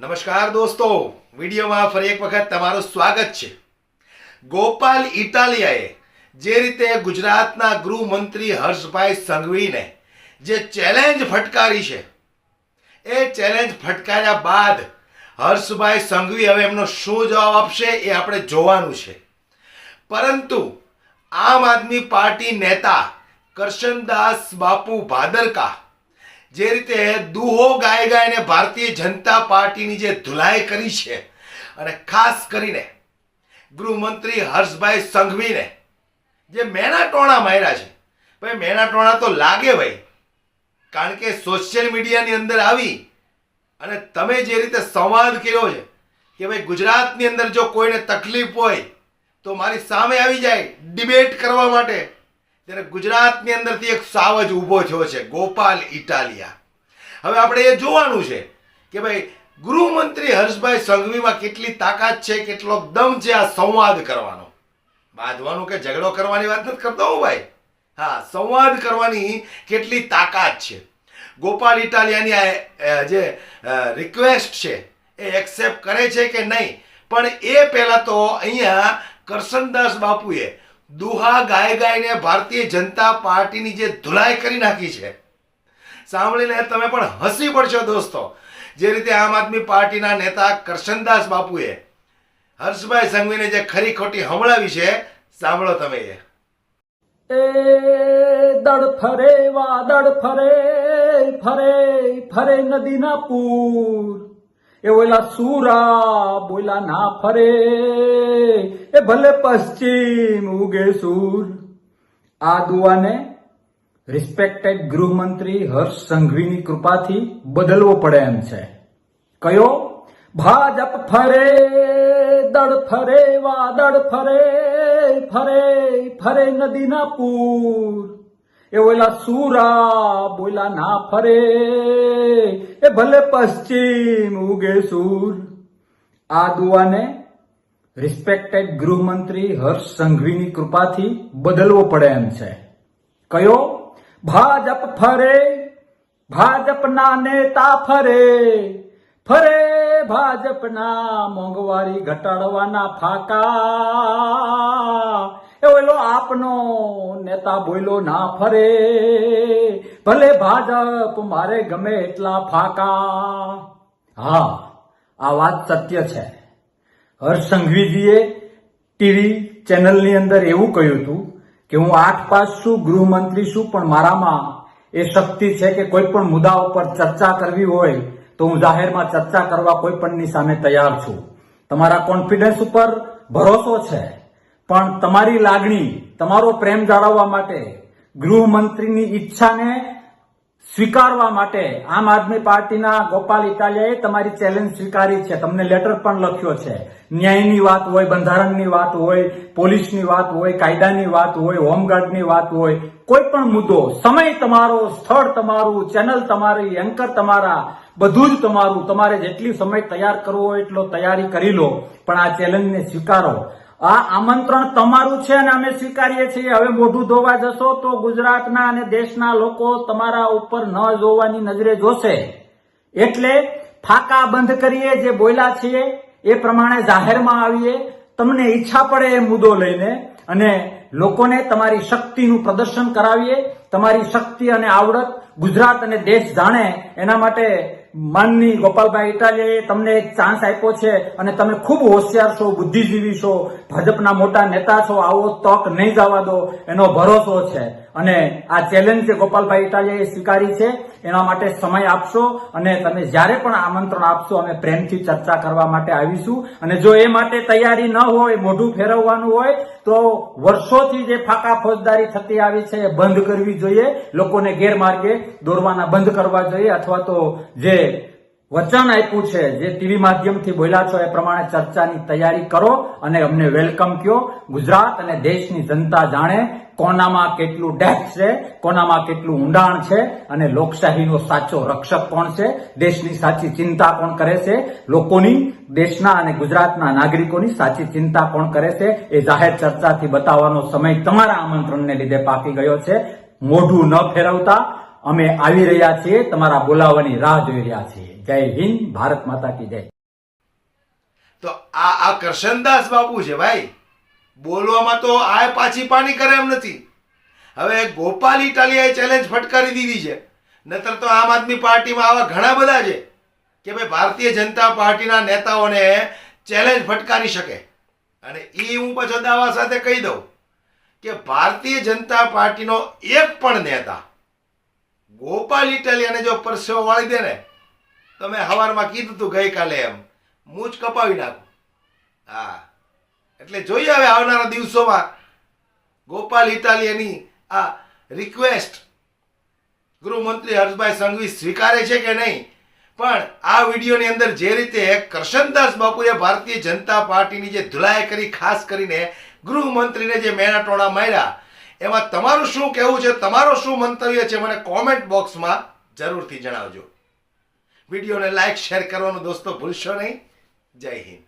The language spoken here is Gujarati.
નમસ્કાર દોસ્તો. વિડીયોમાં ફરી એક વખત તમારું સ્વાગત છે. ગોપાલ ઇટાલિયાએ જે રીતે ગુજરાતના ગૃહમંત્રી હર્ષભાઈ સંઘવીને જે ચેલેન્જ ફટકારી છે, એ ચેલેન્જ ફટકાર્યા બાદ હર્ષભાઈ સંઘવી હવે એમનો શું જવાબ આપશે એ આપણે જોવાનું છે. પરંતુ આમ આદમી પાર્ટી નેતા કરશનદાસ બાપુ ભાદરકા જે રીતે દુહો ગાય ગાયને ભારતીય જનતા પાર્ટીની જે ધુલાઈ કરી છે અને ખાસ કરીને ગૃહમંત્રી હર્ષભાઈ સંઘવીને જે મેના ટોણા માર્યા છે, ભાઈ મેના ટોણા તો લાગે ભાઈ, કારણ કે સોશિયલ મીડિયાની અંદર આવી અને તમે જે રીતે સંવાદ કર્યો છે કે ભાઈ ગુજરાતની અંદર જો કોઈને તકલીફ હોય તો મારી સામે આવી જાય ડિબેટ કરવા માટે ત્યારે ગુજરાતની અંદરથી એક સાવજ ઊભો થયો છે, ગોપાલ ઇટાલિયા. હવે આપણે એ જોવાનું છે કે ભાઈ, ગૃહમંત્રી હર્ષભાઈ સંઘવીમાં કેટલી તાકાત છે, કેટલો દમ છે આ સંવાદ કરવાનો? બાંધવાનું કે ઝઘડો કરવાની વાત નથી કરતો હું ભાઈ? હા, સંવાદ કરવાની કેટલી તાકાત છે. ગોપાલ ઇટાલિયાની આ જે રિક્વેસ્ટ છે, એ એક્સેપ્ટ કરે છે કે નહીં? પણ એ પહેલાં તો અહીંયા કરશનદાસ બાપુએ દુહા ગાય ગાયને ભારતીય જનતા પાર્ટીની જે ધુલાઈ કરી નાખી છે. સાંભળીને તમે પણ હસી પડશો દોસ્તો. જે રીતે આમ આદમી પાર્ટીના નેતા કરશનદાસ બાપુએ હર્ષભાઈ સંઘવીને જે ખરી ખોટી હમળાવી છે, સાંભળો તમે એ. દડ ફરે, વાદળ ફરે ફરે ફરે નદીના પૂર. એ ઓલા સુરા બોલા ના ફરે. એ ભલે પશ્ચિમ ઉગે સૂર. આ દુઆને રિસ્પેક્ટેડ ગૃહમંત્રી હર્ષ સંઘવીની કૃપાથી બદલવો પડે એમ છે. કયો? ભાજપ ફરે, દળ ફરે, વાદળ ફરે ફરે ફરે નદીના પૂર. એ ઓલા સુરા બોલા ના ફરે. એ ભલે પશ્ચિમ ઉગે સૂર. આ દુઆને રિસ્પેક્ટેડ ગૃહમંત્રી હર્ષ સંઘવીની કૃપાથી બદલવો પડે એમ છે. કયો? ભાજપ ફરે, ભાજપના નેતા ફરે ફરે ભાજપના મોંઘવારી ઘટાડવાના ફાકા. એ ઓલો આપનો નેતા બોલ્યો ના ફરે. ભલે ભાજપ મારે ગમે એટલા ફાકા. હા, આ વાત સત્ય છે. હર્ષ સંઘવીજીએ ટીવી ચેનલની અંદર એવું કહ્યું હતું કે હું આઠ પાસ છું, ગૃહમંત્રી છું, પણ મારામાં એ શક્તિ છે કે કોઈ પણ મુદ્દા ઉપર ચર્ચા કરવી હોય તો હું જાહેરમાં ચર્ચા કરવા કોઈ પણની સામે તૈયાર છું. તમારા કોન્ફિડન્સ ઉપર ભરોસો છે. પણ તમારી લાગણી, તમારો પ્રેમ જાળવવા માટે, ગૃહમંત્રીની ઈચ્છાને સ્વીકારવા માટે આમ આદમી પાર્ટીના ગોપાલ ઇટાલિયાએ તમારી ચેલેન્જ સ્વીકારી છે. તમને લેટર પણ લખ્યો છે. ન્યાયની વાત હોય, બંધારણની વાત હોય, પોલીસની વાત હોય, કાયદાની વાત હોય, હોમગાર્ડની વાત હોય, કોઈ પણ મુદ્દો, સમય તમારો, સ્થળ તમારું, ચેનલ તમારી, એન્કર તમારા, બધું જ તમારું. તમારે જેટલી સમય તૈયાર કરવો હોય એટલો તૈયારી કરી લો. પણ આ ચેલેન્જને સ્વીકારો. આ આમંત્રણ તમારું છે અને અમે સ્વીકારીએ છીએ. હવે મોઢું ધોવા જશો તો ગુજરાતના અને દેશના લોકો તમારા ઉપર ન જોવાની નજરે જોશે. એટલે ફાકા બંધ કરીએ જે બોલ્યા છીએ એ પ્રમાણે જાહેરમાં આવીએ. તમને ઈચ્છા પડે એ મુદ્દો લઈને અને લોકોને તમારી શક્તિનું પ્રદર્શન કરાવીએ, તમારી શક્તિ અને આવડત ગુજરાત અને દેશ જાણે, એના માટે માનની ગોપાલભાઈ ઇટાલિયાએ તમને એક ચાન્સ આપ્યો છે અને તમે ખૂબ હોશિયાર છો, બુદ્ધિજીવી છો, ભાજપના મોટા નેતા છો, આવો તક નહીં જવા દો, એનો ભરોસો છે. અને આ ચેલેન્જ જે ગોપાલભાઈ ઇટાલિયાએ સ્વીકારી છે, એના માટે સમય આપશો અને તમે જ્યારે પણ આમંત્રણ આપશો, અમે પ્રેમથી ચર્ચા કરવા માટે આવીશું. અને જો એ માટે તૈયારી ન હોય, મોઢું ફેરવવાનું હોય, તો વર્ષોથી જે ફાકા ફોજદારી થતી આવી છે, એ બંધ કરવી જોઈએ. લોકોને ગેરમાર્ગે દોરવાના બંધ કરવા જોઈએ, અથવા તો જે વચન આપ્યું છે, જે ટીવી માધ્યમથી બોલ્યા છો, એ પ્રમાણે ચર્ચાની તૈયારી કરો અને અમને વેલકમ કયો. ગુજરાત અને દેશની જનતા જાણે કોનામાં કેટલું ડેપ્થ છે, કોનામાં કેટલું ઊંડાણ છે અને લોકશાહીનો સાચો રક્ષક કોણ છે, દેશની સાચી ચિંતા કોણ કરે છે, લોકોની, દેશના અને ગુજરાતના નાગરિકોની સાચી ચિંતા કોણ કરે છે, એ જાહેર ચર્ચાથી બતાવવાનો સમય તમારા આમંત્રણને લીધે પાકી ગયો છે. મોઢું ન ફેરવતા અમે આવી રહ્યા છીએ, તમારા બોલાવવાની રાહ જોઈ રહ્યા છીએ. જય હિન્દ, ભારત માતા કી જય. તો આ આ કરશનદાસ બાબુ છે ભાઈ. બોલવામાં તો આ પાછી પાણી કરે એમ નથી. હવે ગોપાલ ઇટાલિયાએ ચેલેન્જ ફટકારી દીધી છે. નતર તો આમ આદમી પાર્ટીમાં આવા ઘણા બધા છે કે ભાઈ ભારતીય જનતા પાર્ટીના નેતાઓને ચેલેન્જ ફટકારી શકે. અને એ હું પાછો દાવા સાથે કહી દઉં કે ભારતીય જનતા પાર્ટીનો એક પણ નેતા ગોપાલ ઇટાલિયાને જો પરસેવો વાળી દે ને, તો મેં હવારમાં કીધું તું ગઈકાલે એમ, મૂછ કપાવી નાખું. હા. એટલે જોઈએ હવે આવનારા દિવસોમાં ગોપાલ ઇટાલિયાની આ રિક્વેસ્ટ ગૃહમંત્રી હર્ષભાઈ સંઘવી સ્વીકારે છે કે નહીં? પણ આ વિડીયોની અંદર જે રીતે કરશનદાસ બાપુએ ભારતીય જનતા પાર્ટીની જે ધુલાઈ કરી, ખાસ કરીને ગૃહમંત્રીને જે મેણાટોણા માર્યા, એમાં તમારું શું કહેવું છે? તમારો શું મંતવ્ય છે? મને કોમેન્ટ બોક્સમાં જરૂરથી જણાવજો. વિડીયોને લાઈક શેર કરવાનું દોસ્તો ભૂલશો નહીં. જય હિન્દ.